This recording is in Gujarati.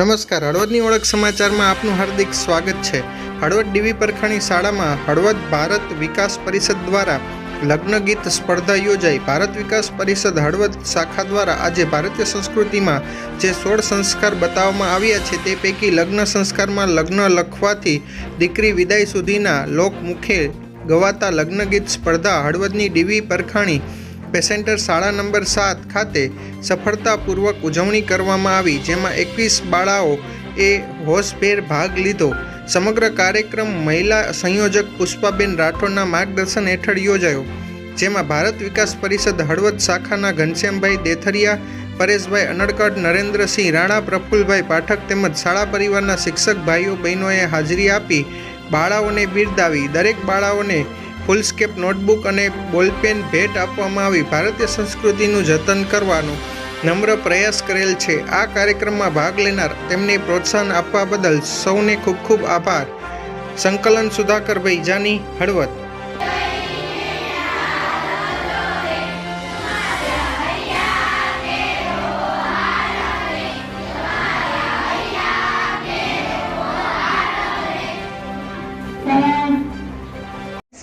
નમસ્કાર, હળવદની ઓળખ સમાચારમાં આપનું હાર્દિક સ્વાગત છે. હળવદ ડીવી પરખાણી શાળામાં હળવદ ભારત વિકાસ પરિષદ દ્વારા લગ્ન ગીત સ્પર્ધા યોજાઈ. ભારત વિકાસ પરિષદ હળવદ શાખા દ્વારા આજે ભારતીય સંસ્કૃતિમાં જે સોળ સંસ્કાર બતાવવામાં આવ્યા છે તે પૈકી લગ્ન સંસ્કારમાં લગ્ન લખવાથી દીકરી વિદાય સુધીના લોકમુખે ગવાતા લગ્ન ગીત સ્પર્ધા હળવદની ડીવી પરખાણી પેસેન્ટર શાળા નંબર સાત ખાતે સફળતાપૂર્વક ઉજવણી કરવામાં આવી, જેમાં એકવીસ બાળાઓ એ હોશભેર ભાગ લીધો. સમગ્ર કાર્યક્રમ મહિલા સંયોજક પુષ્પાબેન રાઠોડના માર્ગદર્શન હેઠળ યોજાયો, જેમાં ભારત વિકાસ પરિષદ હળવદ શાખાના ઘનશ્યામભાઈ દેથરિયા, પરેશભાઈ અનડકટ નરેન્દ્રસિંહ રાણા, પ્રફુલભાઈ પાઠક તેમજ શાળા પરિવારના શિક્ષક ભાઈઓ બહેનોએ હાજરી આપી, બાળાઓને બિરદાવી, દરેક બાળાઓને ફૂલસ્કેપ નોટબુક અને બોલપેન ભેટ આપવામાં આવી. ભારતીય સંસ્કૃતિનું જતન કરવાનો નમ્ર પ્રયાસ કરેલ છે. આ કાર્યક્રમમાં ભાગ લેનાર તેમને પ્રોત્સાહન આપવા બદલ સૌને ખૂબ ખૂબ આભાર. સંકલન સુધાકરભાઈ, જાની હળવદ.